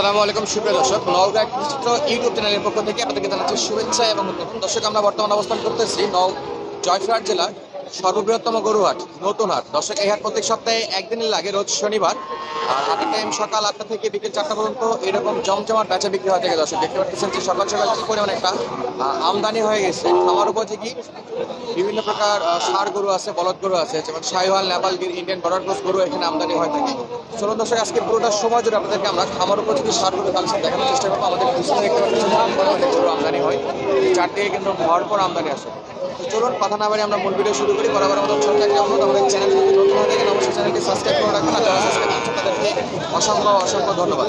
আসসালামু আলাইকুম, সুপ্রিয় দর্শক নওগাঁ কৃষিচিত্র ইউটিউব চ্যানেলের পক্ষ থেকে আপনাদেরকে জানাচ্ছি শুভেচ্ছা এবং। দর্শক, আমরা বর্তমানে অবস্থান করতেছি নও জয়ফ্রাট জেলার সর্ববৃহত্তম গরুহাট নতুন হাট দর্শক, এই হাট প্রত্যেক সপ্তাহে একদিনই লাগে রোজ শনিবার। আর হাটের টাইম সকাল আটটা থেকে বিকেল চারটা পর্যন্ত এরকম জমজমাট বেচা বিক্রি হয়ে থাকে দর্শক। দেখতে পাচ্ছেন যে সকাল সকাল কি পরিমাণ একটা আমদানি হয়ে গেছে। খামার উপযোগী। বিভিন্ন প্রকার সার গরু আছে, বলদ গরু আছে, যেমন শাহিওয়াল নেপালগির ইন্ডিয়ান বর্ডার ক্রস গরু এখানে আমদানি হয়ে থাকে। চলুন দর্শক আজকে পুরোটা সময় জুড়ে আপনাদেরকে আমরা খামার উপযোগী ষাঁড় গরু কালেকশন দেখানোর চেষ্টা করব। আমাদের দেখতে পাচ্ছেন গরু আমদানি এই চারদিকে কিন্তু ভরপুর আমদানি আসে। তো চলুন, কথা না বাড়ি আমরা মূল ভিডিও শুরু করি। বরাবর আমাদের ছোট্ট একটা অনুরোধ আমাদের চ্যানেল যদি নতুন হয়ে থাকেন অবশ্যই চ্যানেলটি সাবস্ক্রাইব করে রাখবেন। আর যারা সাবস্ক্রাইব করছেন, তাদেরকে অসংখ্য অসংখ্য ধন্যবাদ।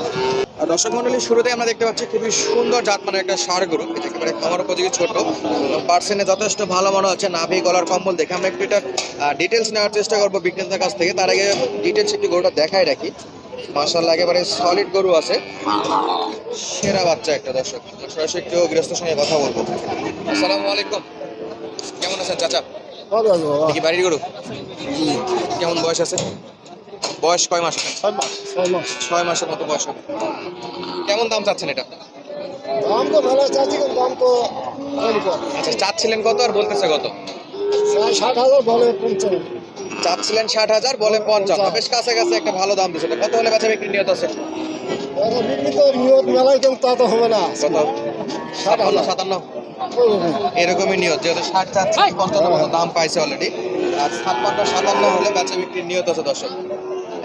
দর্শক মন্ডলী শুরুতে আমরা দেখতে পাচ্ছি খুবই সুন্দর জাত মানে একটা সার গরু। এটা একেবারে খামার উপযোগী ছোট। পার্সেন্টে যথেষ্ট ভালো মনে হচ্ছে, নাভি, গলার কম্বল দেখে। আমরা একটু এটা ডিটেলস নেওয়ার চেষ্টা করব বিক্রেতার কাছ থেকে। তার আগে ডিটেলস একটু গরুটা দেখাই রাখি। মার্শাল্লাহ একেবারে সলিড গরু আছে। সেরা বাচ্চা একটা দর্শক। সরাসরি একটু গৃহস্থর সঙ্গে কথা বলব। আসসালামু আলাইকুম। কেমন আছেন চাচা? কি বাড়ির গরু? কেমন বয়স আছে? বয়স কয় মাস? ছয় মাস ছয় মাস। ছয় মাসের মতো বয়স হবে। কেমন দাম চাচ্ছেন এটা? দাম তো ভালো চাচ্ছি দাম তো আচ্ছা চাচ্ছিলেন কত আর বলতেছে কত? ষাট হাজার বলে পঞ্চান্ন চাচ্ছিলেন ষাট হাজার বলে পঞ্চান্ন বেশ কাছাকাছি একটা ভালো দাম দিচ্ছে। কত হলে বেচা বিক্রি নিয়ত আছে? বিক্রি তো নিয়ত মেলায় কিন্তু তা তো হবে না। কত? সাতান্ন সাতান্ন? এরকমই নিয়ত। যেহেতু ষাট চাচ্ছে পঞ্চান্ন মতো দাম পাইছে অলরেডি আর ছাপ্পান্ন সাতান্ন হলে বেচা বিক্রির নিয়ত আছে দর্শক।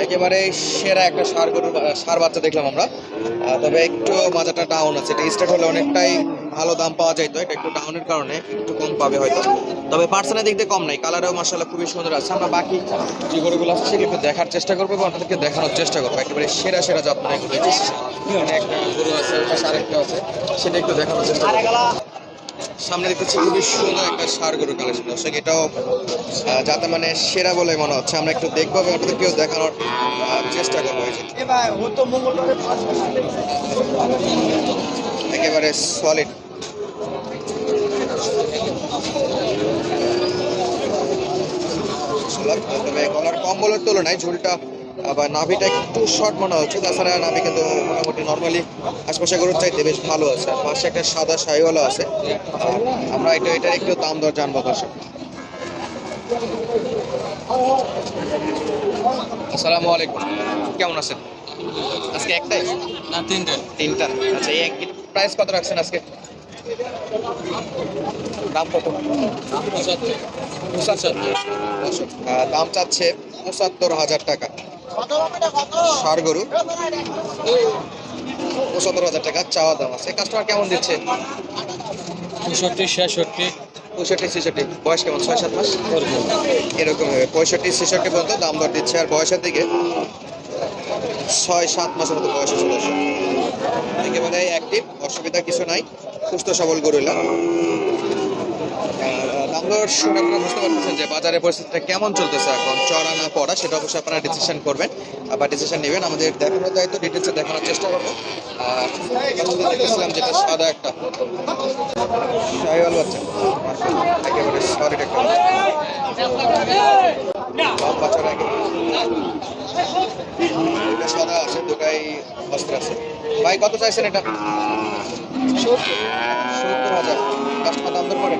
একেবারে সেরা একটা সার গরু সার বাচ্চা দেখলাম আমরা। তবে একটু মাজাটা ডাউন আছে। এটা স্টার্ট হলে অনেকটাই ভালো দাম পাওয়া যাইতো এটা একটু ডাউনের কারণে একটু কম পাবে হয়তো। তবে দিক দিয়ে কম নাই কালারেও মার্শাল্লাহ খুবই সুন্দর আছে। আমরা বাকি যে গরুগুলো আছে সেগুলো একটু দেখার চেষ্টা করব এবং আপনাদেরকে দেখানোর চেষ্টা করব। একেবারে সেরা সেরা এগুলো এখানে একটা গরু আছে ওটা আরেকটা আছে সেটা একটু দেখানোর চেষ্টা করব। সামনে দেখতেছি খুবই সুন্দর একটা সার গরু কালেকশন দর্শক এটাও যাতে মানে সেরা বলে মনে হচ্ছে। আমরা একটু দেখব এবং আপনাদেরকেও দেখানোর চেষ্টা করব একেবারে সলিড তবে গলার কম্বলের তুলনায় ঝুলটা বা নাভিটা একটু শর্ট মনে হচ্ছে। তাছাড়া নাভি কিন্তু মোটামুটি নর্মালি আশপাশে গরুর চাইতে বেশ ভালো আছে। আর পাশে একটা সাদা শাহিওয়ালা আছে। আমরা এটা এটার একটু দাম দর জানব দর্শক। আসসালামু আলাইকুম। কেমন আছেন? আজকে একটাই? না তিনটে তিনটা। আচ্ছা এই প্রাইস কত রাখছেন আজকে? দাম কত? দাম চাচ্ছে পঁচাত্তর হাজার টাকা। ষাড় গরু। পঁচাত্তর হাজার টাকা চাওয়া দাম আছে। কাস্টমার কেমন দিচ্ছে? পঁয়ষট্টি ছেষট্টি। পঁয়ষট্টি ছেষট্টি। বয়স কেমন? ছয় সাত মাস? এরকম হবে। পঁয়ষট্টি ছেষট্টি পর্যন্ত দাম দর দিচ্ছে। আর বয়সের দিকে ছয় সাত মাসের মতো বয়স আছে দর্শক। একেবারে অ্যাক্টিভ অসুবিধা কিছু নাই। সুস্থ সবল গরুলা দাম দর শুনে বুঝতে পারতেছেন যে বাজারের পরিস্থিতিটা কেমন চলতেছে এখন। চড়া না পড়া, সেটা অবশ্যই আপনারা ডিসিশন করবেন। বা ডিসিশন নেবেন। আমাদের দেখানোর দায়িত্ব ডিটেলসে দেখানোর চেষ্টা করব। আর প্রথমে দেখতেছিলাম যেটা সাদা একটা। শাহিওয়াল বাচ্চা। একেবারে সলিড একটা সাদা আছে? দুটাই অস্ত্র আছে। ভাই কত চাইছেন এটা? সত্তর হাজার। কাস্টমার দাম দর করে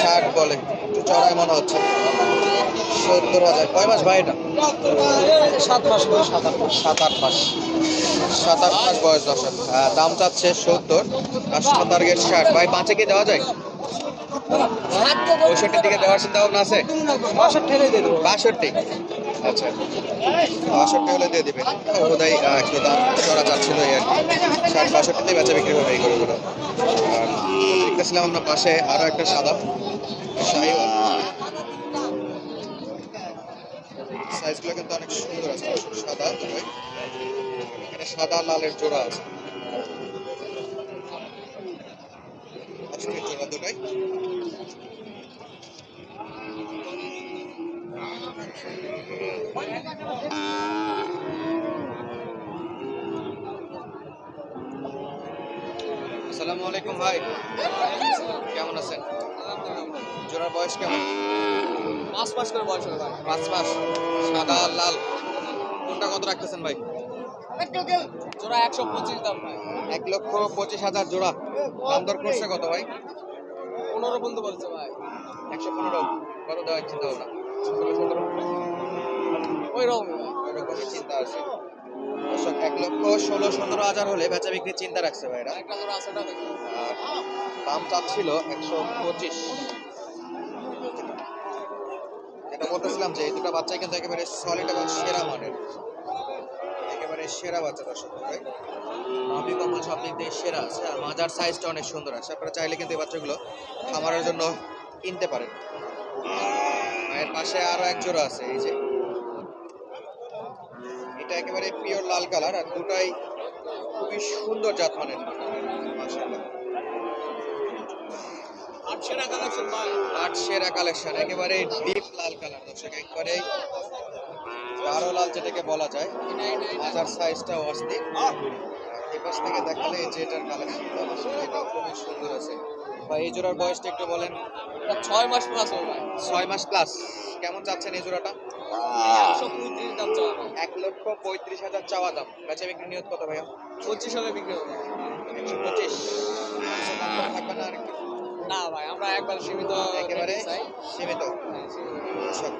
ষাট বলে। একটু চড়াই মনে হচ্ছে। সত্তর হাজার। কয় মাস ভাই এটা? সাত মাস করে সাত আট মাস। সাত আট মাস। সাত আট মাস বয়স দর্শক হ্যাঁ, দাম চাচ্ছে সত্তর। কাস্টমার টার্গেট ষাট। ভাই পাঁচে কি দেওয়া যায়? পঁয়ষট্টির দিকে দেওয়ার চিন্তা ভাবনা আছে? বাষট্টি। আচ্ছা। বাষট্টি হলে দিয়ে দিবেন। বোধহয় একটু দাম চড়া চাচ্ছিল এই আর কি। ষাট, বাষট্টিতে বেচা বিক্রি হবে এই গরুগুলো। আর দেখতেছিলাম আমরা পাশে আরও একটা সাদা। সাইজগুলো কিন্তু অনেক সুন্দর আছে। সাদা এখানে সাদা, লালের জোড়া আছে। আসসালামু আলাইকুম ভাই। কেমন আছেন? জোড়ার বয়স কেমন? পাঁচ করে বয়স হবে ভাই। পাঁচ সাদা আর লাল। কোনটা কত রাখতেছেন ভাই? জোড়া একশো পঁচিশ দাম ভাই। এক লক্ষ পঁচিশ হাজার জোড়া। দাম দর করছে কত ভাই? পনেরো বন্ধু বলছে ভাই। একশো পনেরো। কত দেওয়ার চিন্তা ভাবনা ওই রকম ওইরকমই চিন্তা আছে। দর্শক এক লক্ষ ষোলো সতেরো হাজার হলে বেচা বিক্রির চিন্তা রাখছে ভাইরা। দাম চাচ্ছিল একশো পঁচিশ। যেটা বলতেছিলাম যে এই দুটো বাচ্চা কিন্তু একেবারে সলিড এবং সেরা মানের। একেবারে সেরা বাচ্চা দর্শক ভাই। কম্বল সব দিক দিয়ে সেরা আছে আর মাজার সাইজটা অনেক সুন্দর আছে। আপনারা চাইলে কিন্তু এই বাচ্চাগুলো খামারের জন্য কিনতে পারেন। এর পাশে আরও এক জোড়া আছে এই যে। এটা একেবারে পিওর লাল কালার আর দুটাই খুবই সুন্দর জাত মানের মাশাআল্লাহ কালেকশন একেবারে ডিপ লাল কালার দর্শক একেবারে গাঢ় লাল যেটাকে বলা যায়। মাজার সাইজটা অস্থির। এই থেকে দেখালে যে এটার কালেকশনটা এটা খুবই সুন্দর আছে। বা এই জোড়ার বয়সটা একটু বলেন। ছয় মাস প্লাস হবে ছয় মাস প্লাস কেমন চাচ্ছেন এই জোড়াটা? এক লক্ষ পঁয়ত্রিশ হাজার চাওয়া দাম। বেচা বিক্রি নিয়ত কত ভাইয়া? পঁচিশ হলে বিক্রি হবে। একশো পঁচিশ। থাকবে না আরেকটু? না ভাই আমরা একবার সীমিত একেবারে সীমিত। দর্শক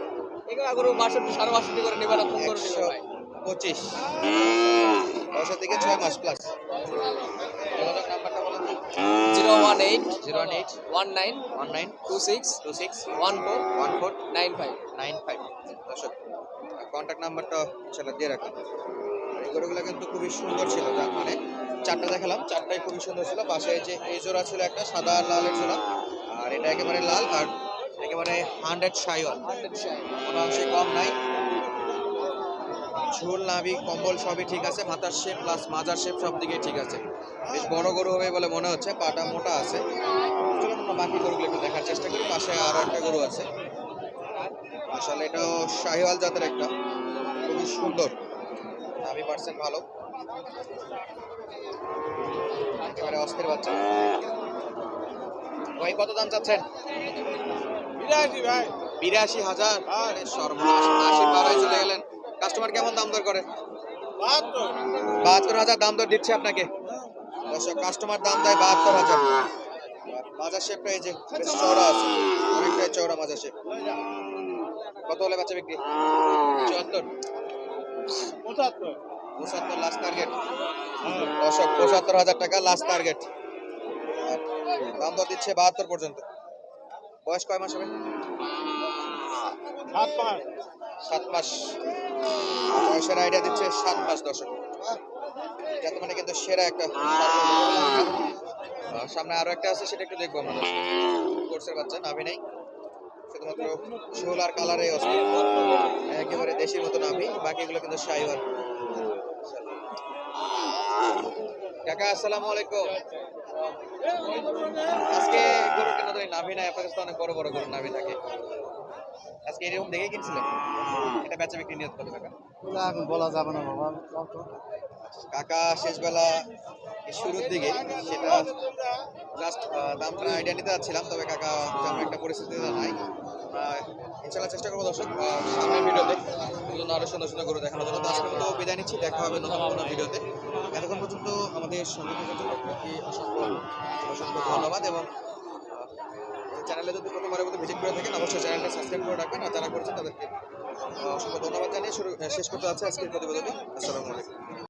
এগুলো আগে বাষট্টি সাড়ে বাষট্টি করে নেবে না ফোন করে পঁচিশ। বয়সের দিকে ছয় মাস প্লাস যোগাযোগ নাম্বারটা বলুন zero one eight zero one eight one nine one nine two six two six one four one four nine five. Nine five. দর্শক কন্ট্যাক্ট নাম্বারটা ইনশাল্লাহ দিয়ে রাখুন এই গরুগুলো কিন্তু খুবই সুন্দর ছিল যার মানে চারটা দেখালাম চারটাই খুবই সুন্দর ছিল। পাশে যে এই জোড়া ছিল একটা সাদা আর লালের জোড়া। আর এটা একেবারে লাল আর একেবারে হান্ড্রেড সাইওয়াল কোনো অংশে কম নাই। ঝুল নাভি কম্বল সবই ঠিক আছে। মাথার শেপ প্লাস মাজার শেপ সব দিকে ঠিক আছে। বেশ বড় গরু হবে বলে মনে হচ্ছে পাটা মোটা আছে। চলুন আমরা বাকি গরুগুলো একটু দেখার চেষ্টা করি। পাশে আরও একটা গরু আছে। আসলে এটাও শাহিওয়াল জাতের একটা। খুবই সুন্দর। নাভি পার্সেন্ট ভালো। একেবারে অস্থির বাচ্চা। ভাই কত দাম চাচ্ছেন? বিরাশি ভাই। বিরাশি হাজার? আরে সর্বনাশ। আশি বারোয় চলে গেলেন। কাস্টমার কেমন দাম দর করে? বাহাত্তর। হাজার দাম দর দিচ্ছে আপনাকে। দর্শক কাস্টমার দাম দেয় বাহাত্তর হাজার। মাজার শেপটা এই যে বেশ চওড়া আছে। অনেকটাই চওড়া মাজার শেপ। কত হলে বাচ্চা বিক্রি? চুয়াত্তর পঁচাত্তর। লাস্ট টার্গেট দর্শক পঁচাত্তর হাজার টাকা লাস্ট টার্গেট দাম দর দিচ্ছে বাহাত্তর পর্যন্ত। বয়স কয় মাস হবে? সাত মাস বয়সের আইডিয়া দিচ্ছে সাত মাস দশক যাতে মানে কিন্তু সেরা একটা সামনে আরও একটা আছে সেটা একটু দেখব আমরা। কোর্সের বাচ্চা নাভি নেই। শুধুমাত্র ঝোল আর কালারে একেবারে দেশির মতো নাভি বাকিগুলো কিন্তু শাইওয়ার কাকা আসসালামু আলাইকুম। আজকে গরু কেন নাভি নাই আপনার কাছে অনেক বড় বড় গরু নাভি থাকে। আজকে এরকম দেখে কিনছিলেন এটা বেচা বিক্রি নিয়ত কত টাকা? এখন বলা যাবে না বাবা কাকা শেষবেলা শুরুর দিকে সেটা জাস্ট দামটা আইডিয়া নিতে যাচ্ছিলাম তবে কাকা তেমন একটা পরিস্থিতিতে নাই। ইনশাল্লাহ চেষ্টা করব দর্শক সামনের ভিডিওতে নতুন আরও সুন্দর সুন্দর করে দেখানোর জন্য। তো মতো বিদায় নিচ্ছি দেখা হবে নতুন কোনো ভিডিওতে। এতক্ষণ পর্যন্ত আমাদের সঙ্গে জন্য অসংখ্য অসংখ্য ধন্যবাদ এবং চ্যানেলে যদি প্রথমবারের মধ্যে ভিজিট করে থাকেন, অবশ্যই চ্যানেলটা সাবস্ক্রাইব করে রাখবেন। আর যারা করেছেন তাদেরকে অসংখ্য ধন্যবাদ জানিয়ে শুরু শেষ করতে আছে আজকের প্রতিবেদনটি। আসসালামু আলাইকুম।